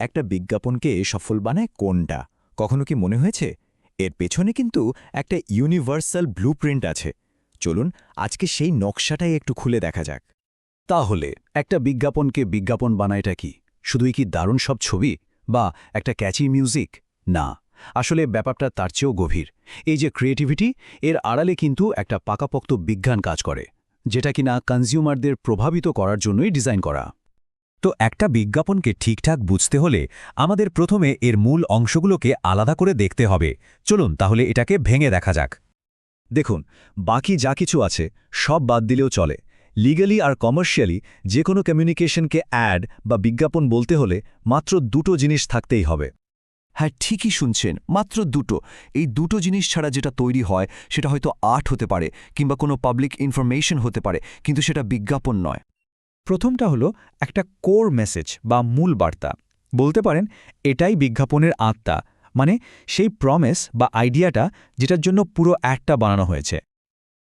একটা বিজ্ঞাপনকে সফল বানায় কোনটা? কখনো কি মনে হয়েছে? এর পেছনে কিন্তু একটা ইউনিভার্সাল ব্লুপ্রিন্ট আছে। চলুন, আজকে সেই নকশাটাই একটু খুলে দেখা যাক। তাহলে, একটা বিজ্ঞাপনকে বিজ্ঞাপন বানায়টা কি? শুধুই কি দারুণ সব ছবি? বা একটা ক্যাচি মিউজিক? না। আসলে ব্যাপারটা তার চেয়েও গভীর। এই যে ক্রিয়েটিভিটি, এর আড়ালে কিন্তু একটা পাকাপোক্ত বিজ্ঞান কাজ করে, যেটা কিনা কনজিউমারদের প্রভাবিত করার জন্যই ডিজাইন করা। তো একটা বিজ্ঞাপনকে ঠিকঠাক বুঝতে হলে আমাদের প্রথমে এর মূল অংশগুলোকে আলাদা করে দেখতে হবে। চলুন তাহলে এটাকে ভেঙে দেখা যাক। দেখুন, বাকি যা কিছু আছে, সব বাদ দিলেও চলে। লিগালি আর কমার্শিয়ালি যে কোনো কমিউনিকেশনকে অ্যাড বা বিজ্ঞাপন বলতে হলে মাত্র দুটো জিনিস থাকতেই হবে। হ্যাঁ ঠিকই শুনছেন, মাত্র দুটো। এই দুটো জিনিস ছাড়া যেটা তৈরি হয়, সেটা হয়তো আর্ট হতে পারে কিংবা কোনো পাবলিক ইনফরমেশন হতে পারে, কিন্তু সেটা বিজ্ঞাপন নয়। প্রথমটা হলো একটা কোর মেসেজ বা মূল বার্তা। বলতে পারেন, এটাই বিজ্ঞাপনের আত্মা মানে সেই প্রমেস বা আইডিয়াটা যেটার জন্য পুরো অ্যাডটা বানানো হয়েছে।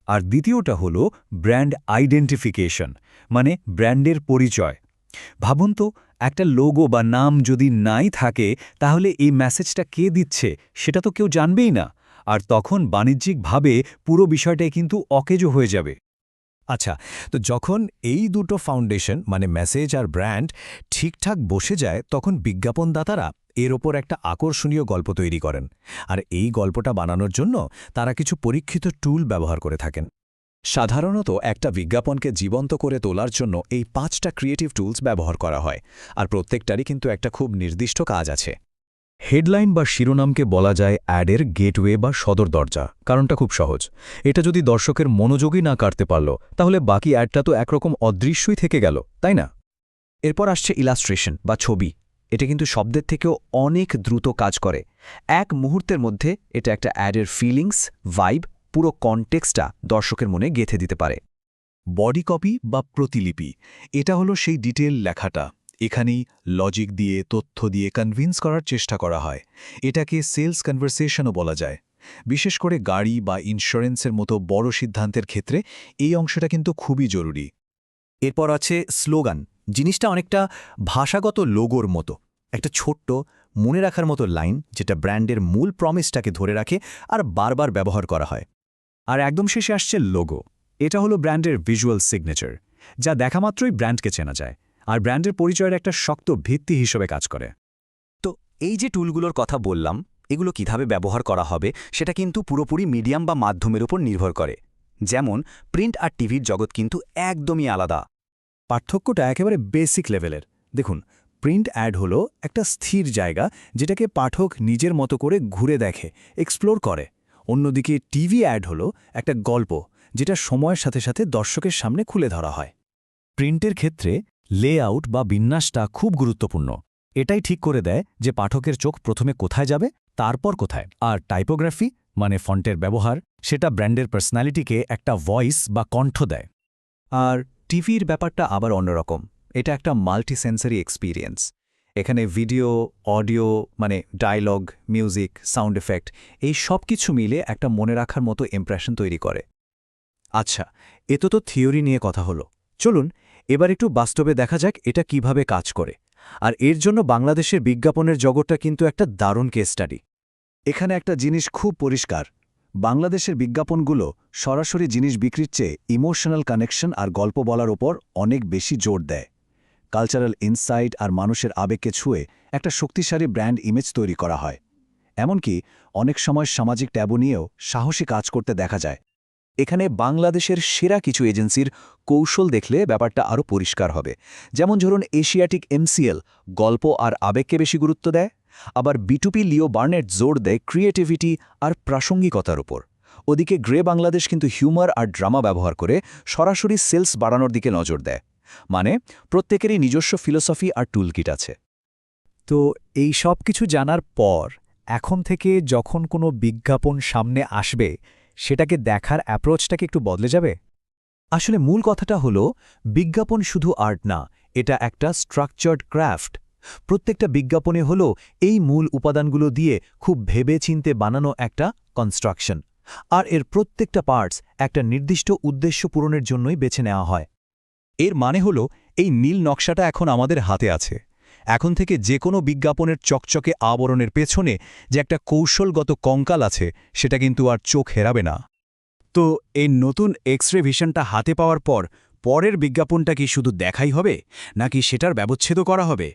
আর দ্বিতীয়টা হলো ব্র্যান্ড আইডেন্টিফিকেশন মানে ব্র্যান্ডের পরিচয়। ভাবুন তো, একটা লোগো বা নাম যদি নাই থাকে, তাহলে এই মেসেজটা কে দিচ্ছে সেটা তো কেউ জানবেই না। আর তখন বাণিজ্যিকভাবে পুরো বিষয়টাই কিন্তু অকেজো হয়ে যাবে। আচ্ছা তো যখন এই দুটো ফাউন্ডেশন মানে মেসেজ আর ব্র্যান্ড, ঠিকঠাক বসে যায়, তখন বিজ্ঞাপনদাতারা এর ওপর একটা আকর্ষণীয় গল্প তৈরি করেন। আর এই গল্পটা বানানোর জন্য তারা কিছু পরীক্ষিত টুল ব্যবহার করে থাকেন। সাধারণত একটা বিজ্ঞাপনকে জীবন্ত করে তোলার জন্য এই পাঁচটা ক্রিয়েটিভ টুলস ব্যবহার করা হয়। আর প্রত্যেকটারই কিন্তু একটা খুব নির্দিষ্ট কাজ আছে। হেডলাইন বা শিরোনামকে বলা যায় অ্যাডের গেটওয়ে বা সদর দরজা, কারণটা খুব সহজ। এটা যদি দর্শকের মনোযোগই না কাটতে পারল, তাহলে বাকি অ্যাডটা তো একরকম অদৃশ্যই থেকে গেল, তাই না? এরপর আসছে ইলাস্ট্রেশন বা ছবি। এটা কিন্তু শব্দের থেকেও অনেক দ্রুত কাজ করে। এক মুহূর্তের মধ্যে এটা একটা অ্যাডের ফিলিংস ভাইব পুরো কনটেক্সটা দর্শকের মনে গেঁথে দিতে পারে। বডি কপি বা প্রতিলিপি, এটা হলো সেই ডিটেল লেখাটা। এখানেই লজিক দিয়ে, তথ্য দিয়ে কনভিন্স করার চেষ্টা করা হয়। এটাকে সেলস কনভারসেশনও বলা যায়। বিশেষ করে গাড়ি বা ইন্স্যুরেন্সের মতো বড় সিদ্ধান্তের ক্ষেত্রে এই অংশটা কিন্তু খুবই জরুরি। এরপর আছে স্লোগান জিনিসটা অনেকটা ভাষাগত লোগোর মতো। একটা ছোট্ট, মনে রাখার মতো লাইন যেটা ব্র্যান্ডের মূল প্রমিসটাকে ধরে রাখে আর বারবার ব্যবহার করা হয়। আর একদম শেষে আসছে লোগো এটা হলো ব্র্যান্ডের ভিজুয়াল সিগনেচার যা দেখামাত্রই ব্র্যান্ডকে চেনা যায়। আর ব্র্যান্ডের পরিচয়ের একটা শক্ত ভিত্তি হিসেবে কাজ করে। তো এই যে টুলগুলোর কথা বললাম, এগুলো কীভাবে ব্যবহার করা হবে সেটা কিন্তু পুরোপুরি মিডিয়াম বা মাধ্যমের উপর নির্ভর করে। যেমন প্রিন্ট আর টিভির জগৎ কিন্তু একদমই আলাদা। পার্থক্যটা একেবারে বেসিক লেভেলের। দেখুন, প্রিন্ট অ্যাড হলো একটা স্থির জায়গা যেটাকে পাঠক নিজের মতো করে ঘুরে দেখে, এক্সপ্লোর করে। অন্যদিকে টিভি অ্যাড হলো একটা গল্প, যেটা সময়ের সাথে সাথে দর্শকের সামনে খুলে ধরা হয়। প্রিন্টের ক্ষেত্রে লেআউট বা বিন্যাসটা খুব গুরুত্বপূর্ণ। এটাই ঠিক করে দেয় যে পাঠকের চোখ প্রথমে কোথায় যাবে, তারপর কোথায়। আর টাইপোগ্রাফি মানে ফন্টের ব্যবহার, সেটা ব্র্যান্ডের পার্সোনালিটিকে একটা ভয়েস বা কণ্ঠ দেয়। আর টিভির ব্যাপারটা আবার অন্যরকম। এটা একটা মাল্টিসেন্সারি এক্সপিরিয়েন্স এখানে ভিডিও অডিও মানে ডায়লগ মিউজিক সাউন্ড এফেক্ট এই সব কিছু মিলে একটা মনে রাখার মতো ইমপ্রেশন তৈরি করে। আচ্ছা এ তো তো থিওরি নিয়ে কথা হলো। চলুন, এবার একটু বাস্তবে দেখা যাক এটা কীভাবে কাজ করে। আর এর জন্য বাংলাদেশের বিজ্ঞাপনের জগৎটা কিন্তু একটা দারুণ কেস স্টাডি এখানে একটা জিনিস খুব পরিষ্কার। বাংলাদেশের বিজ্ঞাপনগুলো সরাসরি জিনিস বিক্রির চেয়ে ইমোশনাল কানেকশন আর গল্প বলার ওপর অনেক বেশি জোর দেয়। কালচারাল ইনসাইট আর মানুষের আবেগকে ছুঁয়ে একটা শক্তিশালী ব্র্যান্ড ইমেজ তৈরি করা হয়। এমনকি অনেক সময় সামাজিক ট্যাবু নিয়েও সাহসী কাজ করতে দেখা যায়। এখানে বাংলাদেশের সেরা কিছু এজেন্সির কৌশল দেখলে ব্যাপারটা আরও পরিষ্কার হবে। যেমন ধরুন এশিয়াটিক এমসিএল গল্প আর আবেগকে বেশি গুরুত্ব দেয়, আবার বিটুপি লিও বার্নেট জোর দেয় ক্রিয়েটিভিটি আর প্রাসঙ্গিকতার উপর। ওদিকে গ্রে বাংলাদেশ কিন্তু হিউমার আর ড্রামা ব্যবহার করে সরাসরি সেলস বাড়ানোর দিকে নজর দেয়। মানে প্রত্যেকেরই নিজস্ব ফিলোসফি আর টুলকিট আছে। তো এই সব কিছু জানার পর এখন থেকে যখন কোনো বিজ্ঞাপন সামনে আসবে সেটাকে দেখার অ্যাপ্রোচটাকে একটু বদলে যাবে? আসলে মূল কথাটা হলো, বিজ্ঞাপন শুধু আর্ট না, এটা একটা স্ট্রাকচার্ড ক্রাফট প্রত্যেকটা বিজ্ঞাপনে হলো, এই মূল উপাদানগুলো দিয়ে খুব ভেবে চিনতে বানানো একটা কনস্ট্রাকশন আর এর প্রত্যেকটা পার্টস একটা নির্দিষ্ট উদ্দেশ্য পূরণের জন্যই বেছে নেওয়া হয়। এর মানে হলো, এই নীল নকশাটা এখন আমাদের হাতে আছে। এখন থেকে যে কোনো বিজ্ঞাপনের চকচকে আবরণের পেছনে যে একটা কৌশলগত কঙ্কাল আছে, সেটা কিন্তু আর চোখ হেরাবে না। তো এই নতুন এক্স রে ভিশনটা হাতে পাওয়ার পর, পরের বিজ্ঞাপনটা কি শুধু দেখাই হবে, নাকি সেটার ব্যবচ্ছেদও করা হবে?